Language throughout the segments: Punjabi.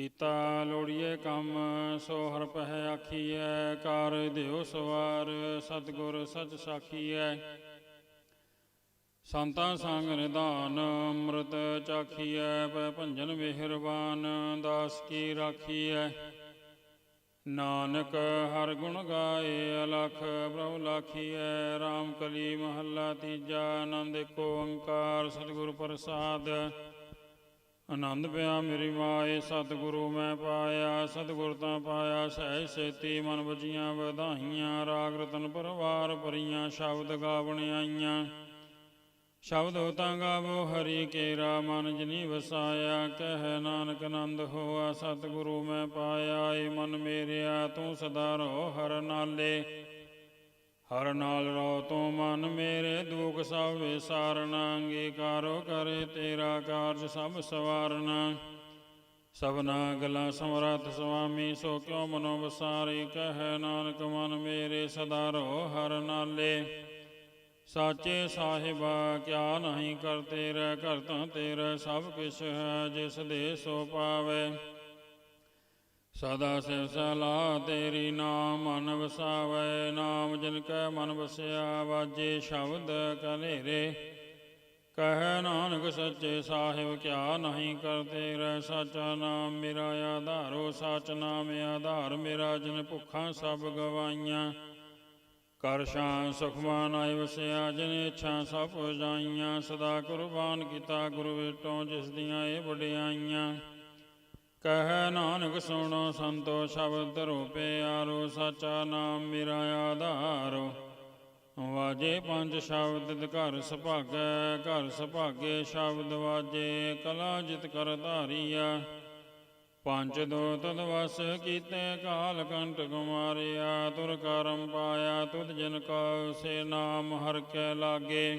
ਕੀਤਾ ਲੋੜੀਏ ਕੰਮ, ਸੋ ਹਰ ਪਹਿ ਆਖੀਐ, ਕਾਰ ਦਿਓ ਸਵਾਰ, ਸਤਿਗੁਰ ਸਚ ਸਾਖੀਐ। ਸੰਤਾਂ ਸੰਗ ਨਿਧਾਨ, ਅੰਮ੍ਰਿਤ ਚਾਖੀਐ, ਪੈ ਭੰਜਨ ਮਿਹਰਬਾਨ, ਦਾਸ ਕੀ ਰਾਖੀਐ। ਨਾਨਕ ਹਰ ਗੁਣ ਗਾਏ, ਅਲਖ ਪ੍ਰਭੁ ਲਾਖੀਐ RAM ਕਲੀ ਮਹੱਲਾ ਤੀਜਾ, ਆਨੰਦ ਕੋ ਓੰਕਾਰ, ਸਤਿਗੁਰ ਪ੍ਰਸਾਦ। ਆਨੰਦ ਪਿਆ ਮੇਰੀ ਮਾਏ ਸਤਿਗੁਰੂ ਮੈਂ ਪਾਇਆ, ਸਤਿਗੁਰ ਤਾਂ ਪਾਇਆ ਸਹਿ ਸੇਤੀ ਮਨ ਵਜੀਆਂ ਵਧਾਈਆਂ, ਰਾਗ ਰਤਨ ਪਰਵਾਰ ਭਰੀਆਂ, ਸ਼ਬਦ ਗਾਵਣ ਆਈਆਂ। ਸ਼ਬਦ ਹੋਤਾ ਗਾਵੋ, ਹਰੀ ਕੇਰਾ ਮਨ ਜਨੀ ਵਸਾਇਆ, ਕਹਿ ਨਾਨਕ ਆਨੰਦ ਹੋਆ, ਸਤਿਗੁਰੂ ਮੈਂ ਪਾਇਆ, ਏ ਮਨ ਮੇਰਿਆ, ਤੂੰ ਸਦਾ ਰਹੁ ਹਰ ਨਾਲੇ। ਹਰ ਨਾਲ ਰਹੁ ਤੂੰ ਮਨ ਮੇਰੇ ਦੁਖ ਸਭ ਵਿਸਾਰਨਾ, ਅੰਗੀਕਾਰੋ ਕਰੇ ਤੇਰਾ ਕਾਰਜ ਸਭ ਸਵਾਰਨਾ। ਸਭਨਾ ਗਲਾ ਸਮਰੱਥ ਸੁਆਮੀ, ਸੋ ਕਿਉ ਮਨੋ ਵਸਾਰੀ, ਕਹਿ ਨਾਨਕ ਮਨ ਮੇਰੇ ਸਦਾ ਰਹੁ ਹਰ ਨਾਲੇ। ਸਾਚੇ ਸਾਹਿਬਾ, ਕਿਆ ਨਹੀਂ ਕਰ ਤੇਰਾ ਕਰਤਾ ਤੇਰਾ ਸਭ ਕਿਛ ਹੈ, ਜਿਸ ਦੇ ਸੋ ਪਾਵੇ। ਸਦਾ ਸਿਵ ਸਲਾਹ ਤੇਰੀ ਨਾਮ ਮਨ ਵਸਾਵੇ। ਨਾਮ ਜਿਨ ਕੈ ਮਨ ਵਸਿਆ, ਵਾਜੇ ਸ਼ਬਦ ਕਲੇਰੇ ਕਹਿ ਨਾਨਕ ਸੱਚੇ ਸਾਹਿਬ, ਕਿਆ ਨਹੀਂ ਕਰ ਤੇਰਾ ਸਾਚਾ ਨਾਮ ਮੇਰਾ ਆਧਾਰੋ, ਸਾਚ ਨਾਮ ਆਧਾਰ ਮੇਰਾ, ਜਿਨ ਭੁੱਖਾਂ ਸਭ ਗਵਾਈਆਂ। ਕਰ ਸ਼ਾਂ ਸੁਖਮਾਨ ਆਇ ਵਸਿਆ, ਜਿਨ ਇੱਛਾ ਸਭ ਪੁਜਾਈਆਂ ਸਦਾ ਕੁਰਬਾਨ ਕੀਤਾ ਗੁਰੂ ਵਿਟੋਂ ਜਿਸ ਦੀਆਂ ਇਹ ਵਡਿਆਈਆਂ। ਕਹਿ ਨਾਨਕ ਸੁਣੋ ਸੰਤੋ ਸ਼ਬਦ ਰੂਪੇ ਆਰੋ, ਸਾਚਾ ਨਾਮ ਮੇਰਾ ਆਧਾਰੋ। ਵਾਜੇ ਪੰਜ ਸ਼ਬਦ, ਘਰ ਸੁਭਾਗੈ, ਘਰ ਸੁਭਾਗੇ ਸ਼ਬਦ ਵਾਜੇ, ਕਲਾ ਜਿਤ ਕਰ ਧਾਰੀਆ ਪੰਜ ਦੋ ਤਦ ਵਸ ਕੀਤੇ ਕਾਲ ਕੰਟ ਗੁਮਾਰਿਆ ਤੁਰ ਕਰਮ ਪਾਇਆ ਤੁਧ ਜਿਨ ਕਾ ਸੇ ਨਾਮ ਹਰ ਕੈ ਲਾਗੇ।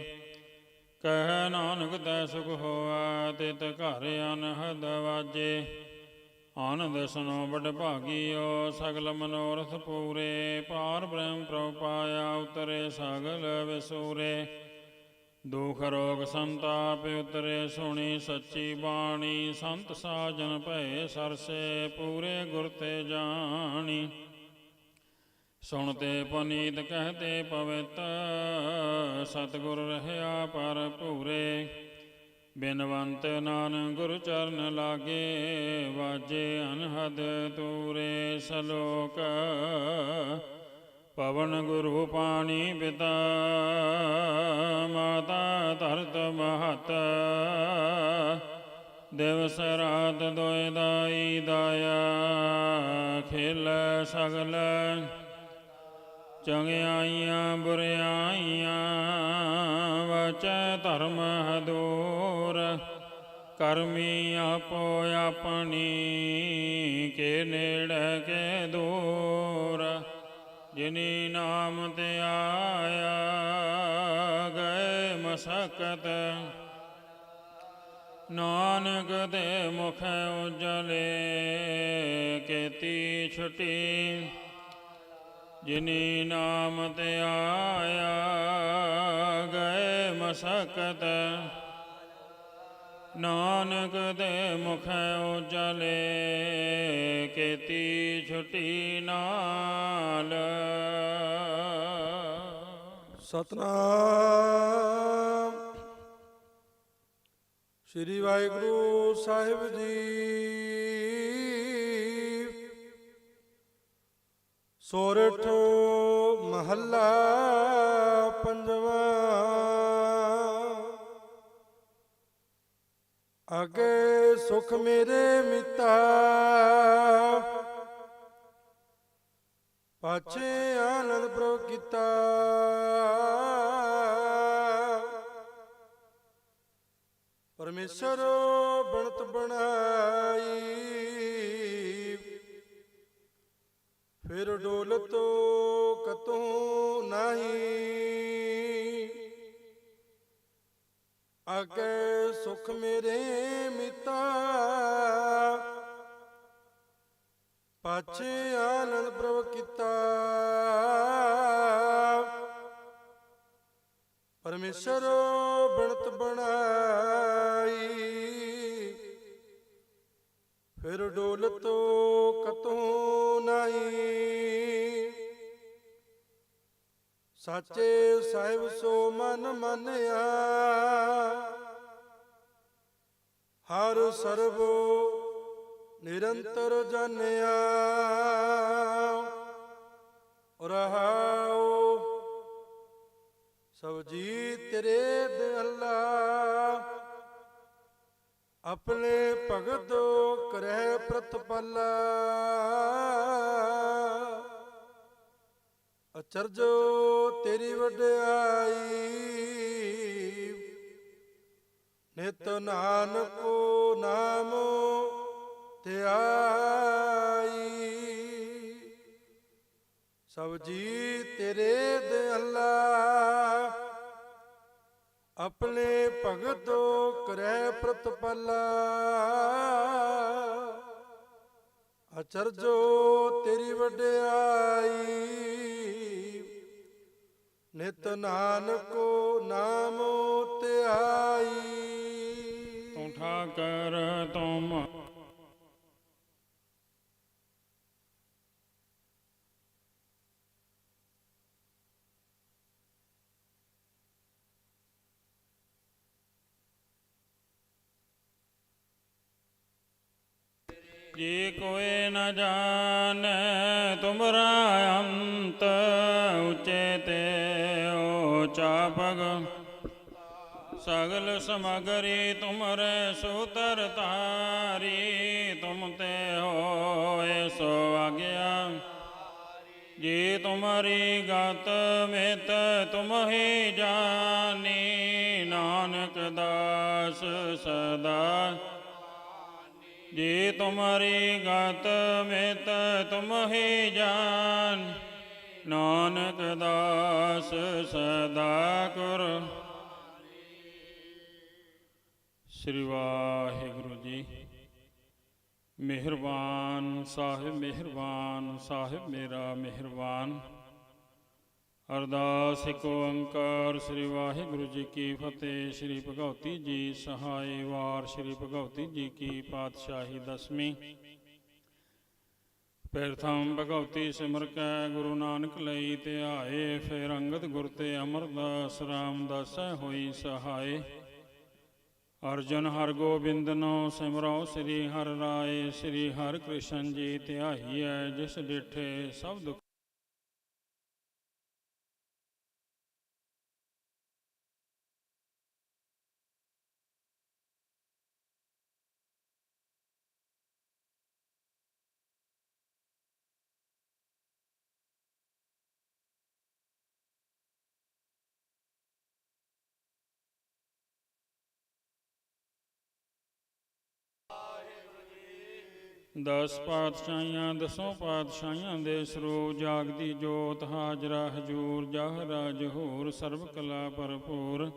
ਕਹਿ ਨਾਨਕ ਤੈ ਸੁਖ ਹੋਆ, ਤਿਤ ਘਰ ਅਨਹਦ ਵਾਜੇ। ਆਨੰਦ ਸੁਨੋ ਬੜ ਭਾਗੀਓ, ਸਗਲ ਮਨੋਰਥ ਪੂਰੇ। ਪਾਰ ਬ੍ਰਹਮ ਪ੍ਰਭ ਪਾਇਆ ਉਤਰੇ ਸਗਲ ਵਿਸੂਰੇ। ਦੁਖ ਰੋਗ ਸੰਤਾਪ ਉਤਰੇ, ਸੁਣੀ ਸੱਚੀ ਬਾਣੀ। ਸੰਤ ਸਾਜਨ ਭਏ ਸਰਸੇ, ਪੂਰੇ ਗੁਰ ਤੇ ਜਾਣੀ। ਸੁਣਤੇ ਪਨੀਤ ਕਹਤੇ ਪਵਿੱਤ, ਸਤਿਗੁਰ ਰਹਿਆ ਪਰ ਪੂਰੇ ਬਿਨਵੰਤ ਨਾਨਕ ਗੁਰ ਚਰਨ ਲਾਗੇ, ਵਾਜੇ ਅਨਹਦ ਤੂਰੇ ਸਲੋਕ। ਪਵਨ ਗੁਰੂ ਪਾਣੀ ਪਿਤਾ, ਮਾਤਾ ਧਰਤ ਮਹਤ। ਦਿਵਸ ਰਾਤ ਦੋਇ ਦਾਈ ਦਾਇਆ, ਖੇਲ ਸਗਲ। ਚੰਗਿਆਈਆਂ ਬੁਰਿਆਈਆਂ ਵਚ ਧਰਮ ਹਦੂਰ। ਕਰਮੀ ਆਪੋ ਆਪਣੀ, ਕੇ ਨੇੜੇ, ਕੇ ਦੂਰ। ਜਿਨੀ ਨਾਮ ਤੇ ਆਇਆ, ਗਏ ਮਸਕਤ। ਨਾਨਕ ਦੇ ਮੁਖ ਉਜਲੇ, ਕੀਤੀ ਛੁਟੀ। ਜਿਨੀ ਨਾਮ ਤੇ ਆਇਆ, ਗਏ ਮਸਕਤ। ਨਾਨਕ ਦੇ ਮੁਖ ਉਜਲੇ ਕੀਤੀ ਛੁਟੀ ਨਾਲ। ਸਤਨਾਮ। ਸ੍ਰੀ ਵਾਹਿਗੁਰੂ ਸਾਹਿਬ ਜੀ। ਸੋਰਠ ਮਹੱਲਾ ਪੰਜਵਾ ਅਗੇ ਸੁਖ ਮੇਰੇ ਮਿਤਾ। ਪਾਛੇ ਆਨੰਦ ਪ੍ਰਭ ਕੀਤਾ। ਪਰਮੇਸ਼ਰ ਬਣਤ ਬਣਾਈ। ਫਿਰ ਡੋਲਤ ਕਤੋਂ ਨਹੀਂ। ਅਗੇ ਸੁਖ ਮੇਰੇ ਮਿਤਾ। ਪਾਛੇ ਆਨੰਦ ਪ੍ਰਭ ਕੀਤਾ। ਪਰਮੇਸ਼ਰ ਬਣਤ ਬਣਾਈ। ਫਿਰ ਡੋਲਤੋ ਕਤੋਂ ਨਹੀਂ ਸਾਚੇ ਸਾਹਿਬ ਸੋ ਮਨ ਮੰਨਿਆ। ਹਰ ਸਰਬੋ ਨਿਰੰਤਰ ਜਾਣਿਆ ਰਹਾਉ ਸਭ ਜੀ ਤੇਰੇ ਦੇ ਅੱਲਾ ਆਪਣੇ ਭਗਤ ਕਰਹਿ ਪ੍ਰਤਪਾਲਾ। ਅਚਰਜੋ ਤੇਰੀ ਵਡਿਆਈ। ਨਿਤ ਨਾਨਕੋ ਨਾਮ ਧਿਆਈ। ਸਭ ਜੀ ਤੇਰੇ ਦੇ ਅੱਲਾ ਆਪਣੇ ਭਗਤੋ ਕਰੈ ਪ੍ਰਤਪਾਲਾ। ਅਚਰਜੋ ਤੇਰੀ ਵਡਿਆਈ, ਨਿਤ ਨਾਨਕੋ ਨਾਮ ਧਿਆਈ। ਤੂੰ ਠਾਕਰ ਤੁਮ ਜੀ ਕੋਏ ਨ ਜਾਣੈ ਤੁਮਰਾ ਅੰਤ ਉਚੇ ਤੇ ਓਚਾ ਪਗ ਸਗਲ ਸਮਗਰੀ ਤੁਮਰੇ ਸੂਤਰ ਤਾਰੀ ਤੁਮ ਤੇ ਹੋਏ ਸੋ ਆਗਿਆ। ਜੀ ਤੁਮਰੀ ਗਤ ਮਿਤ ਤੁਮ ਹੀ ਜਾਨੀ, ਨਾਨਕ ਦਾਸ ਸਦਾ। ਜੀ ਤੁਮਰੀ ਗਤ ਮਿਤ ਤੁਮ ਹੀ ਜਾਨ, ਨਾਨਕ ਦਾਸ ਸਦਾ ਕਰ। ਸ੍ਰੀ ਵਾਹਿਗੁਰੂ ਜੀ। ਮਿਹਰਬਾਨ ਸਾਹਿਬ ਮਿਹਰਬਾਨ ਸਾਹਿਬ ਮੇਰਾ ਮਿਹਰਬਾਨ। ਅਰਦਾਸ ਇੱਕ ਓੰਕਾਰ ਸ੍ਰੀ ਵਾਹਿਗੁਰੂ ਜੀ ਕੀ ਫਤਿਹ, ਸ੍ਰੀ ਭਗਉਤੀ ਜੀ ਸਹਾਈ ਵਾਰ, ਸ੍ਰੀ ਭਗਉਤੀ ਜੀ ਕੀ ਪਾਤਸ਼ਾਹੀ ਦਸਵੀਂ। ਪ੍ਰਥਮ ਭਗਉਤੀ ਸਿਮਰ ਕੈ, ਗੁਰੂ ਨਾਨਕ ਲਈ ਧਿਆਏ, ਫਿਰ ਅੰਗਦ ਗੁਰ ਤੇ ਅਮਰਦਾਸ, ਰਾਮਦਾਸੈ ਹੋਈ ਸਹਾਏ। ਅਰਜਨ ਹਰ ਗੋਬਿੰਦਨੋ ਸਿਮਰੋ, ਸ੍ਰੀ ਹਰਿ ਰਾਏ, ਸ੍ਰੀ ਹਰਿ ਕ੍ਰਿਸ਼ਨ ਜੀ ਧਿਆਈਐ, ਜਿਸ ਡਿਠੇ ਸਭ ਦੁਖ ਦਸ ਪਾਤਸ਼ਾਹੀਆਂ, ਦਸੋਂ ਪਾਤਸ਼ਾਹੀਆਂ ਦੇ ਸਰੂਪ ਜਾਗਦੀ ਜੋਤ ਹਾਜ਼ਰਾ ਹਜੂਰ ਜਹਰਾ ਜਹੂਰ ਸਰਬ ਕਲਾ ਭਰਪੂਰ।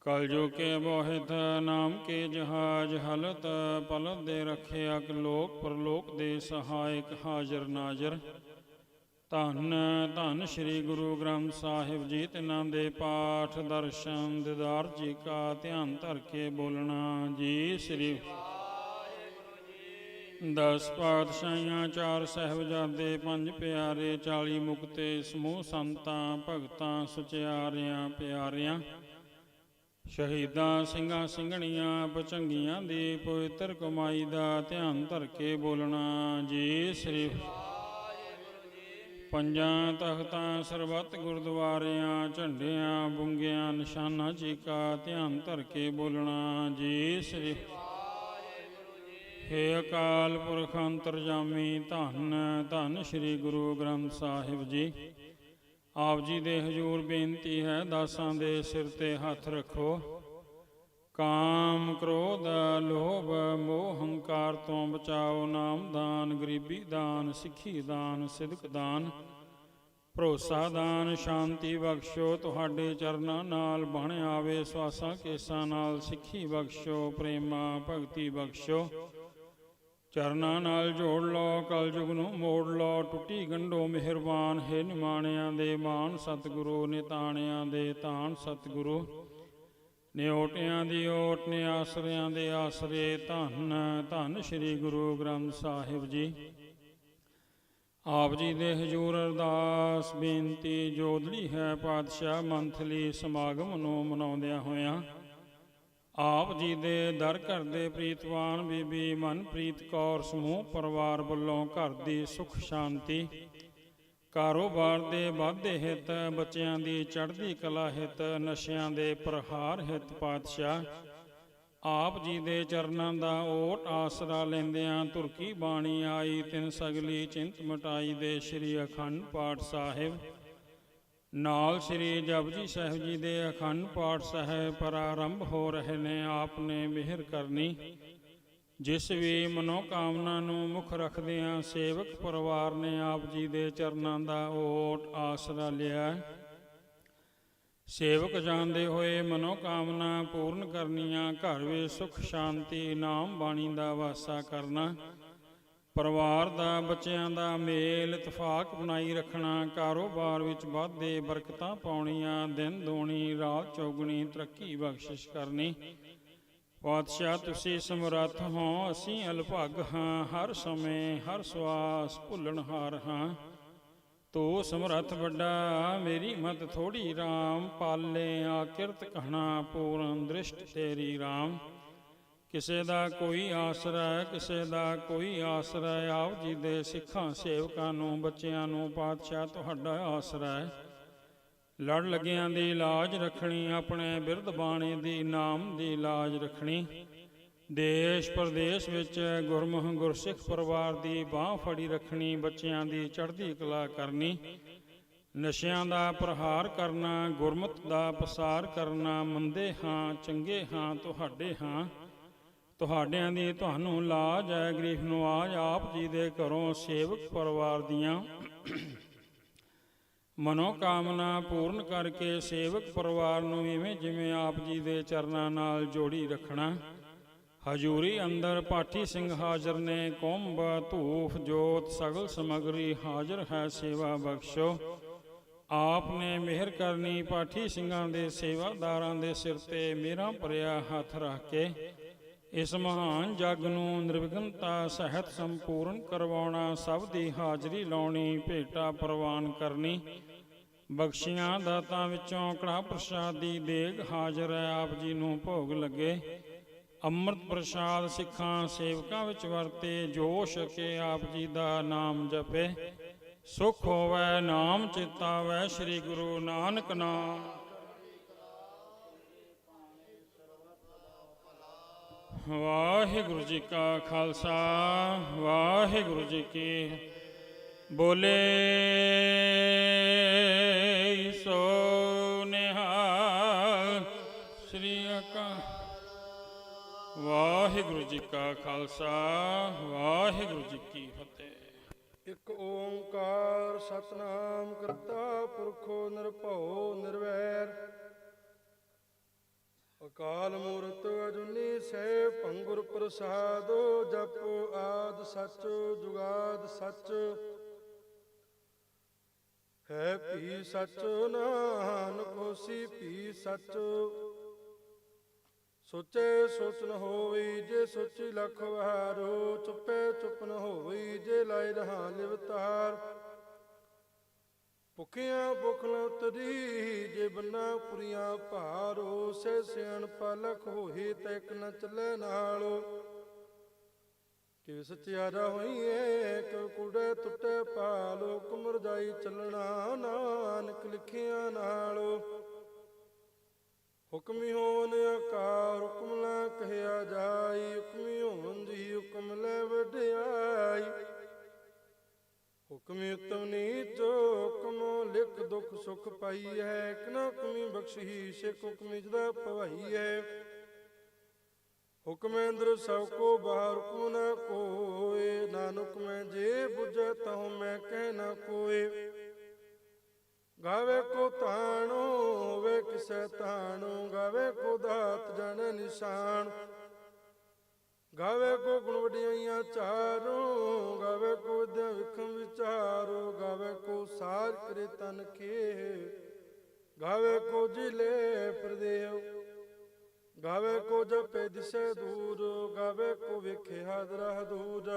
ਕਲ ਕੇ ਬੋਹਿਤ ਨਾਮ ਕੇ ਜਹਾਜ, ਹਲਤ ਪਲਤ ਦੇ ਰੱਖਿਆ ਲੋਕ, ਪਰਲੋਕ ਦੇ ਸਹਾਇਕ ਹਾਜ਼ਰ ਨਾਜ਼ਰ। ਧੰਨ ਧੰਨ ਸ੍ਰੀ ਗੁਰੂ ਗ੍ਰੰਥ ਸਾਹਿਬ ਜੀ, ਤਿਨਾਂ ਦੇ ਪਾਠ ਦਰਸ਼ਨ, ਦਿਦਾਰ ਜੀ ਕਾ ਧਿਆਨ ਧਰ ਕੇ ਬੋਲਣਾ ਜੀ, ਸ੍ਰੀ ਦਸ ਪਾਤਸ਼ਾਹੀਆਂ, ਚਾਰ ਸਹਿਬਜ਼ਾਦੇ, ਪੰਜ ਪਿਆਰੇ 40 ਮੁਕਤੇ, ਸਮੂਹ ਸੰਤਾਂ, ਭਗਤਾਂ, ਸੁਚਿਆਰਿਆਂ, ਪਿਆਰਿਆਂ, ਸ਼ਹੀਦਾਂ, ਸਿੰਘਾਂ, ਸਿੰਘਣੀਆਂ ਪਚੰਗੀਆਂ ਦੀ ਪਵਿੱਤਰ ਕਮਾਈ ਦਾ ਧਿਆਨ ਧਰ ਕੇ ਬੋਲਣਾ ਜੀ ਸ੍ਰੀ ਪੰਜਾਂ ਤਖਤਾਂ, ਸਰਬੱਤ ਗੁਰਦੁਆਰਿਆਂ, ਝੰਡਿਆਂ, ਬੁੰਗਿਆਂ, ਨਿਸ਼ਾਨਾਂ ਚੀਕਾ ਧਿਆਨ ਧਰ ਕੇ ਬੋਲਣਾ ਜੀ ਸ੍ਰੀ ਹੇ ਅਕਾਲ ਪੁਰਖ ਅੰਤਰਜਾਮੀ ਧੰਨ ਧੰਨ ਸ੍ਰੀ ਗੁਰੂ ਗ੍ਰੰਥ ਸਾਹਿਬ ਜੀ। ਆਪ ਜੀ ਦੇ ਹਜੂਰ ਬੇਨਤੀ ਹੈ, ਦਾਸਾਂ ਦੇ ਸਿਰ ਤੇ ਹੱਥ ਰੱਖੋ। ਕਾਮ ਕ੍ਰੋਧ, ਲੋਭ, ਮੋਹ, ਹੰਕਾਰ ਤੋਂ ਬਚਾਓ, ਨਾਮ ਦਾਨ, ਗਰੀਬੀ ਦਾਨ, ਸਿੱਖੀ ਦਾਨ, ਸਿਦਕ ਦਾਨ, ਭਰੋਸਾ ਦਾਨ, ਸ਼ਾਂਤੀ ਬਖਸ਼ੋ, ਤੁਹਾਡੇ ਚਰਨਾਂ ਨਾਲ ਬਣ ਆਵੇ, ਸਵਾਸਾਂ ਕੇਸਾਂ ਨਾਲ ਸਿੱਖੀ ਬਖਸ਼ੋ, ਪ੍ਰੇਮਾ ਭਗਤੀ ਬਖਸ਼ੋ। ਚਰਨਾਂ ਨਾਲ ਜੋੜ ਲਓ ਕਲਯੁਗ ਨੂੰ ਮੋੜ ਲਓ ਟੁੱਟੀ ਗੰਢੋ ਮਿਹਰਬਾਨ, ਹੈ ਨਿਮਾਣਿਆਂ ਦੇ ਮਾਨ ਸਤਿਗੁਰੂ, ਨਿਤਾਣਿਆਂ ਦੇ ਤਾਣ ਸਤਿਗੁਰੂ। ਨਿਓਟਿਆਂ ਦੀ ਓਟ ਨੇ ਆਸਰਿਆਂ ਦੇ ਆਸਰੇ, ਧੰਨ ਧੰਨ ਸ੍ਰੀ ਗੁਰੂ ਗ੍ਰੰਥ ਸਾਹਿਬ ਜੀ। ਆਪ ਜੀ ਦੇ ਹਜੂਰ ਅਰਦਾਸ, ਬੇਨਤੀ ਜੋਦੜੀ ਹੈ ਪਾਤਸ਼ਾਹ, ਮੰਥਲੀ ਸਮਾਗਮ ਨੂੰ ਮਨਾਉਂਦਿਆਂ ਹੋਇਆਂ ਆਪ ਜੀ ਦੇ ਦਰ ਘਰ ਦੇ ਪ੍ਰੀਤਵਾਨ ਬੀਬੀ ਮਨਪ੍ਰੀਤ ਕੌਰ ਸਮੂਹ ਪਰਿਵਾਰ ਵੱਲੋਂ ਘਰ ਦੀ ਸੁਖ ਸ਼ਾਂਤੀ, ਕਾਰੋਬਾਰ ਦੇ ਵਾਧੇ ਹਿੱਤ, ਬੱਚਿਆਂ ਦੀ ਚੜ੍ਹਦੀ ਕਲਾ ਹਿੱਤ, ਨਸ਼ਿਆਂ ਦੇ ਪ੍ਰਹਾਰ ਹਿੱਤ ਪਾਤਸ਼ਾਹ, ਆਪ ਜੀ ਦੇ ਚਰਨਾਂ ਦਾ ਓਟ ਆਸਰਾ ਲੈਂਦਿਆਂ ਤੁਰਕੀ ਬਾਣੀ ਆਈ, ਤਿੰਨ ਸਗਲੀ ਚਿੰਤ ਮਟਾਈ ਦੇ ਸ੍ਰੀ ਅਖੰਡ ਪਾਠ ਸਾਹਿਬ ਨਾਲ ਸ੍ਰੀ ਜਪਜੀ ਸਾਹਿਬ ਜੀ ਦੇ ਅਖੰਡ ਪਾਠ ਸਾਹਿਬ ਪ੍ਰਾਰੰਭ ਹੋ ਰਹੇ ਨੇ, ਆਪ ਨੇ ਮਿਹਰ ਕਰਨੀ। ਜਿਸ ਵੀ ਮਨੋਕਾਮਨਾ ਨੂੰ ਮੁੱਖ ਰੱਖਦਿਆਂ ਸੇਵਕ ਪਰਿਵਾਰ ਨੇ ਆਪ ਜੀ ਦੇ ਚਰਨਾਂ ਦਾ ਓਟ ਆਸਰਾ ਲਿਆ। ਸੇਵਕ ਜਾਣਦੇ ਹੋਏ ਮਨੋਕਾਮਨਾ ਪੂਰਨ ਕਰਨੀਆਂ, ਘਰ ਵਿੱਚ ਸੁਖ, ਸ਼ਾਂਤੀ ਨਾਮ ਬਾਣੀ ਦਾ ਵਾਸਾ ਕਰਨਾ। ਪਰਿਵਾਰ ਦਾ, ਬੱਚਿਆਂ ਦਾ ਮੇਲ ਇਤਫਾਕ ਬਣਾਈ ਰੱਖਣਾ, ਕਾਰੋਬਾਰ ਵਿੱਚ ਵਾਧੇ ਬਰਕਤਾਂ ਪਾਉਣੀਆਂ, ਦਿਨ ਦੋਣੀ, ਰਾਤ ਚੌਗਣੀ, ਤਰੱਕੀ ਬਖਸ਼ਿਸ਼ ਕਰਨੀ। ਪਾਤਸ਼ਾਹ, ਤੁਸੀਂ ਸਮਰੱਥ ਹੋ, ਅਸੀਂ ਅਲਭਗ ਹਾਂ, ਹਰ ਸਮੇਂ ਹਰ ਸਵਾਸ ਭੁੱਲਣਹਾਰ ਹਾਂ। ਤੂੰ ਸਮਰੱਥ ਵੱਡਾ, ਮੇਰੀ ਮਤ ਥੋੜੀ RAM ਪਾਲੇ ਆਕਿਰਤ ਕਹਣਾ, ਪੂਰਨ ਦ੍ਰਿਸ਼ਟ ਤੇਰੀ RAM ਕਿਸੇ ਦਾ ਕੋਈ ਆਸਰਾ ਹੈ, ਕਿਸੇ ਦਾ ਕੋਈ ਆਸਰਾ ਹੈ। ਆਪ ਜੀ ਦੇ ਸਿੱਖਾਂ ਸੇਵਕਾਂ ਨੂੰ ਬੱਚਿਆਂ ਨੂੰ ਪਾਤਸ਼ਾਹ ਤੁਹਾਡਾ ਆਸਰਾ ਹੈ। ਲੜ ਲੱਗਿਆਂ ਦੀ ਲਾਜ ਰੱਖਣੀ ਆਪਣੇ ਬਿਰਧ ਬਾਣੀ ਦੀ ਨਾਮ ਦੀ ਲਾਜ ਰੱਖਣੀ। ਦੇਸ਼ ਪ੍ਰਦੇਸ਼ ਵਿੱਚ ਗੁਰਮੁਖ ਗੁਰਸਿੱਖ ਪਰਿਵਾਰ ਦੀ ਬਾਹ ਫੜੀ ਰੱਖਣੀ ਬੱਚਿਆਂ ਦੀ ਚੜ੍ਹਦੀ ਕਲਾ ਕਰਨੀ। ਨਸ਼ਿਆਂ ਦਾ ਪ੍ਰਹਾਰ ਕਰਨਾ ਗੁਰਮਤ ਦਾ ਪਸਾਰ ਕਰਨਾ ਮੰਦੇ ਹਾਂ ਚੰਗੇ ਹਾਂ ਤੁਹਾਡੇ ਹਾਂ। ਤੁਹਾਡਿਆਂ ਦੀ ਤੁਹਾਨੂੰ ਲਾਜ ਹੈ, ਗਰੀਬ ਨਵਾਜ ਆਪ ਜੀ ਦੇ ਘਰੋਂ ਸੇਵਕ ਪਰਿਵਾਰ ਦੀਆਂ ਮਨੋਕਾਮਨਾ ਪੂਰਨ ਕਰਕੇ ਸੇਵਕ ਪਰਿਵਾਰ ਨੂੰ ਇਵੇਂ ਜਿਵੇਂ ਆਪ ਜੀ ਦੇ ਚਰਨਾਂ ਨਾਲ ਜੋੜੀ ਰੱਖਣਾ। ਹਜੂਰੀ ਅੰਦਰ ਪਾਠੀ ਸਿੰਘ ਹਾਜ਼ਰ ਨੇ, ਕੁੰਭ, ਧੂਫ, ਜੋਤ, ਸਗਲ ਸਮਗਰੀ ਹਾਜ਼ਰ ਹੈ, ਸੇਵਾ ਬਖਸ਼ੋ। ਆਪ ਨੇ ਮਿਹਰ ਕਰਨੀ, ਪਾਠੀ ਸਿੰਘਾਂ ਦੇ ਸੇਵਾਦਾਰਾਂ ਦੇ ਸਿਰ ਤੇ ਮੇਰਾ ਭਰਿਆ ਹੱਥ ਰੱਖ ਕੇ ਇਸ ਮਹਾਨ ਜਗ ਨੂੰ ਨਿਰਵਿਘਨਤਾ ਸਹਿਤ ਸੰਪੂਰਨ ਕਰਵਾਉਣਾ ਸਭ ਦੀ ਹਾਜ਼ਰੀ ਲਾਉਣੀ, ਭੇਟਾ ਪ੍ਰਵਾਨ ਕਰਨੀ। ਬਖਸ਼ੀਆਂ ਦਾਤਾਂ ਵਿੱਚੋਂ ਕੜਾ ਪ੍ਰਸ਼ਾਦ ਦੀ ਦੇਗ ਹਾਜ਼ਰ ਹੈ, ਆਪ ਜੀ ਨੂੰ ਭੋਗ ਲੱਗੇ। ਅੰਮ੍ਰਿਤ ਪ੍ਰਸ਼ਾਦ ਸਿੱਖਾਂ ਸੇਵਕਾਂ ਵਿੱਚ ਵਰਤੇ, ਜੋਸ਼ ਕੇ ਆਪ ਜੀ ਦਾ ਨਾਮ ਜਪੇ। ਸੁਖ ਹੋਵੇ, ਨਾਮ ਚਿਤਾਵੈ, ਸ੍ਰੀ ਗੁਰੂ ਨਾਨਕ ਨਾਮ। ਵਾਹਿਗੁਰੂ ਜੀ ਕਾ ਖਾਲਸਾ, ਵਾਹਿਗੁਰੂ ਜੀ ਕੀ ਬੋਲੇ। ਸੋ ਨਿਹਾਲ ਸ੍ਰੀ ਅਕਾਲ। ਵਾਹਿਗੁਰੂ ਜੀ ਕਾ ਖਾਲਸਾ, ਵਾਹਿਗੁਰੂ ਜੀ ਕੀ ਫਤਿਹ। ਇੱਕ ਓੰਕਾਰ ਸਤਨਾਮ ਕਰਤਾ ਪੁਰਖੋ ਨਿਰਭਉ ਨਿਰਵੈਰ। ਅਕਾਲ ਮੂਰਤ ਅਜੁਨੀ ਸੇ ਭੰਗੁਰ ਪ੍ਰਸਾਦੋ, ਜਪ ਆਦ ਸਚ, ਜੁਗਾਦ ਸਚ। ਹੈ ਭੀ ਸਚ, ਨਾਨਕ ਹੋਸੀ ਭੀ ਸਚ। ਸੋਚੇ ਸੋਚ ਨ ਹੋਈ ਜੇ ਸੋਚੀ ਲਖ ਵਾਰੋ ਚੁੱਪੇ ਚੁੱਪ ਹੋਈ ਜੇ ਲਾਇ ਰਹਾ ਲਿਵਤਾਰ ਭੁਖਿਆਂ ਭੁਖ ਨ ਬੰਨਾ ਪੁਰੀਆਂ ਭਾਰੋ ਸੇ ਸਿਆਣ ਪਲਖ ਹੋਈ ਤੈ ਨ ਚੱਲੇ ਨਾਲੋ। ਕਿ ਸਚਿਆਰਾ ਹੋਈਏ ਕਿ ਕੁੜੇ ਟੁੱਟੇ ਪਾਲੋ ਕੁਮਰ ਜਾਈ ਚੱਲਣਾ ਨਾਨਕ ਲਿਖਿਆ ਨਾਲੋ। ਹੁਕਮੀ ਹੋਵਨ ਆਕਾਰ, ਹੁਕਮ ਨਾ ਕਹਿਆ ਜਾਈ, ਹੁਕਮੀ ਹੋਵਨ ਦੀ ਹੁਕਮ ਲੈ ਵਡਿਆਈ। ਹੁਕਮੀ ਉਤਮ ਨੀਚ ਹੁਕਮ ਲਿਖ ਦੁਖ ਸੁਖ ਪਾਈ ਹੈ। ਕਿਨਾ ਹੁਕਮੀ ਬਖਸ਼ੀ, ਸਿਖ ਹੁਕਮੀ ਜਦਾ ਭਵਾਈ ਹੈ। ਹੁਕਮ ਅੰਦਰ ਸਭ ਕੋ, ਬਾਹਰ ਹੁਕਮ ਨਾ ਕੋਏ। ਨਾਨਕ ਮੈਂ ਜੇ ਬੁਝੈ ਤਹੁ ਮੈਂ ਕਹਿ ਨਾ ਕੋਏ। ਗਾਵੇ ਕੋ ਤਾਣੋ ਹੋਵੇ, ਕਿਸੈ ਤਾਣੋ ਗਾਵੇ ਕੋ ਦਾਤ ਜਨ ਨਿਸ਼ਾਨ। ਗਾਵੇ ਕੋ ਗੁਣ ਵਡਿਆਈਆਂ ਚਾਰੋ, ਗਾਵੇ ਕੋ ਵਿਦਿਆ ਵਿਚਾਰੋ, ਗਾਵੇ ਕੋ ਸਾਰ ਕਰੇ ਤਨ ਕੇ ਗਾਵੇ ਕੋ ਜਿਲੇ ਪ੍ਰਦੇਵ ਗਾਵੇ ਕੋ ਜਪੇ ਦਿਸੇ ਦੂਰ, ਗਾਵੇ ਕੋ ਵੇਖੇ ਹਾਜ਼ਰਾ ਹਦੂਰ।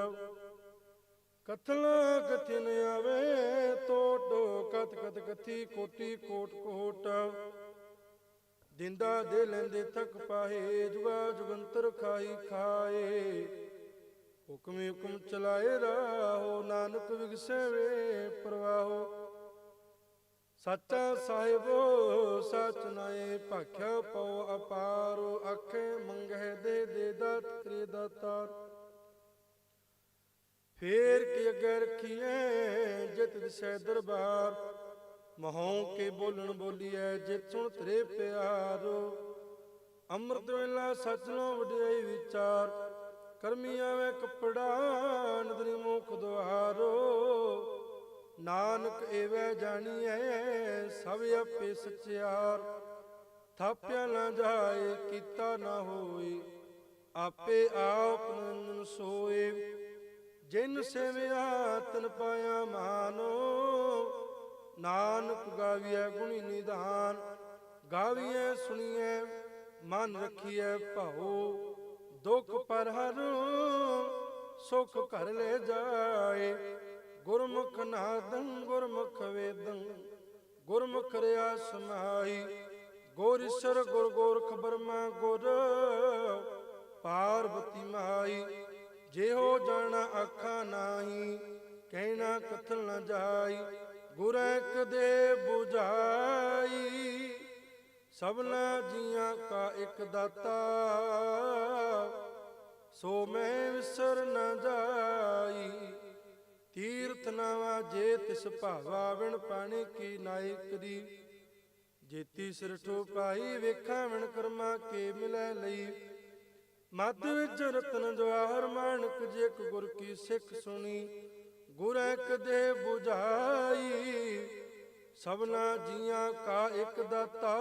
ਕਥਲ ਕਥਿਨ ਆਵੇ ਟੋਟੋ ਕਤ ਕਤ ਕਥੀ, ਕੋਟੀ, ਕੋਟ ਕੋਟ। ਦਿੰਦਾ ਦੇ ਲੈਂਦੇ ਥਕ ਪਾਹੇ, ਜੁਗਾ ਜੁਗੰਤਰ ਖਾਈ ਖਾਏ। ਹੁਕਮੇ ਹੁਕਮ ਚਲਾਏ ਰਾਹੋ, ਨਾਨਕ ਵਿਗਸੇ ਵੇ ਪ੍ਰਵਾਹੋ। ਸੱਚਾ ਸਾਹਿਬੋ, ਸਚ ਨਾਏ, ਭਾਖਿਆ ਪਉ ਅਪਾਰੋ ਅੱਖੇ ਮੰਗਹਿ ਦੇ ਦੇ ਦਾਤ ਕਰੇ ਦਾਤਾਰ। ਫੇਰ ਕੀ ਅਗਰ ਰਖੀਏ ਜਿਤ ਦਿਸੈ ਦਰਬਾਰ। ਮਹੋਂ ਕੇ ਬੋਲਣ ਬੋਲੀਐ ਜਿਤ ਸੁਣ ਤੇਰੇ ਪਿਆਰੋ। ਅੰਮ੍ਰਿਤ ਵੇਲਾ ਸਚ ਨੂੰ ਵਡਿਆਈ ਵਿਚਾਰ ਕਰਮੀ ਆਵੇ ਕਪੜਾ, ਨਦਰੀ ਮੁਖ ਦੁਆਰੋ ਨਾਨਕ ਏਵੈ ਜਾਣੀਐ, ਸਭ ਆਪੇ ਸਚਿਆਰ। ਥਾਪਿਆ ਨਾ ਜਾਏ, ਕੀਤਾ ਨਾ ਹੋਏ, ਆਪੇ ਆਪ ਨੰਦਨ ਸੋਏ। ਜਿਨ ਸੇਵਿਆ, ਤਨ ਪਾਇਆ ਮਾਨੋ। ਨਾਨਕ ਗਾਵੀਐ ਗੁਣੀ ਨਿਧਾਨ, ਗਾਵੀਐ ਸੁਣੀਐ, ਮਨ ਰਖੀਐ ਭਾਉ। ਦੁਖ ਪਰ ਹਰੁ ਸੁਖ ਘਰ ਲੈ ਜਾਏ। ਗੁਰਮੁਖ ਨਾਦੰ, ਗੁਰਮੁਖ ਵੇਦੰ, ਗੁਰਮੁਖ ਰਿਆ ਸਮਾਈ ਗੁਰ ਗੁਰ ਗੋਰਖ ਬਰਮਾ, ਗੁਰ ਪਾਰਵਤੀ ਮਾਈ ਹੋ ਜਾਣਾ ਅੱਖਾਂ ਨਾਹੀ, ਕਹਿਣਾ ਕਥਲ ਨਾ ਜਾਈ ਗੁਰ ਦੇ 부ਝਾਈ ਸਭਨਾ ਜੀਆਂ ਕਾ ਇੱਕ ਦਾਤਾ। ਸੋ ਮੈਂ ਵਿਸਰ ਨ ਜਾਈ, ਤੀਰਥ ਨਾਵਾ ਜੇ ਤਿਸ ਭਾਵਾ ਵਿਣ ਪਾਣੀ ਕੀ ਨਾਇਕ ਦੀ। ਜੇਤੀ ਸਿਰਠੋ ਪਾਈ ਵੇਖਾਂ ਵਿਣ ਕਰਮਾ ਕੇ ਮਿਲੈ ਲਈ। ਮਦ ਵਿੱਚ ਰਤਨ ਜਵਾਹਰ, ਮਾਨਕ ਜੇ ਗੁਰ ਕੀ ਸਿੱਖ ਸੁਣੀ। ਗੁਰ ਦੇ 부ਝਾਈ ਸਭਨਾ ਜੀਆਂ ਕਾ ਇੱਕ ਦਾਤਾ,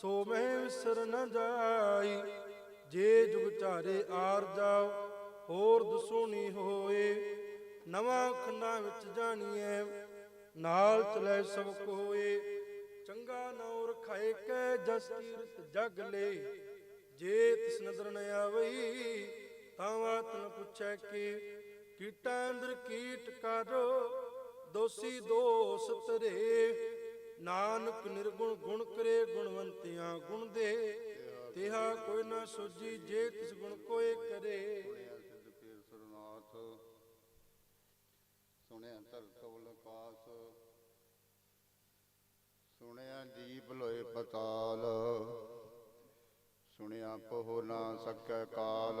ਸੋ ਮੈਂ ਵਿਸਰ ਨ ਜਾਈ, ਜੇ ਜੁਗ ਚਾਰੇ ਆਰ ਜਾਓ, ਹੋਰ ਦਸੂਣੀ ਹੋਏ, ਨਵਾਂ ਖੰਡਾਂ ਵਿੱਚ ਜਾਣੀਐ, ਨਾਲ ਚਲੇ ਸਭ ਕੋਏ। ਚੰਗਾ ਨਾਉ ਰਖਾਏ ਕੈ ਜਸ ਕੀਰਤ ਜਗ ਲੈ, ਜੇ ਤਿਸ ਨਦਰ ਨ ਆਵਈ ਤਾਂ ਬਾਤ ਪੁੱਛੈ ਕਿ ਕੀਟਾਂ ਕੀਟ ਕਰੋ, ਦੋਸੀ ਦੋਸ ਤਰੇ ਨਾਨਕ ਨਿਰਗੁਣ ਗੁਣ ਕਰੇ, ਗੁਣਵੰਤਿਆਂ ਗੁਣ ਦੇ। ਤਿਹਾ ਕੋਈ ਨਾ ਸੋਜੀ ਜੇ ਤਿਸ ਗੁਣ ਕੋਏ ਕਰੇ। ਸੁਣਿਆ ਸਿੱਧ ਪੀਰ ਸਰਨਾਥ ਸੁਣਿਆ ਧਰਤ ਲੋਏ ਪਤਾਲ, ਸੁਣਿਆ ਪਹੁ ਨਾ ਸਕੈ ਕਾਲ।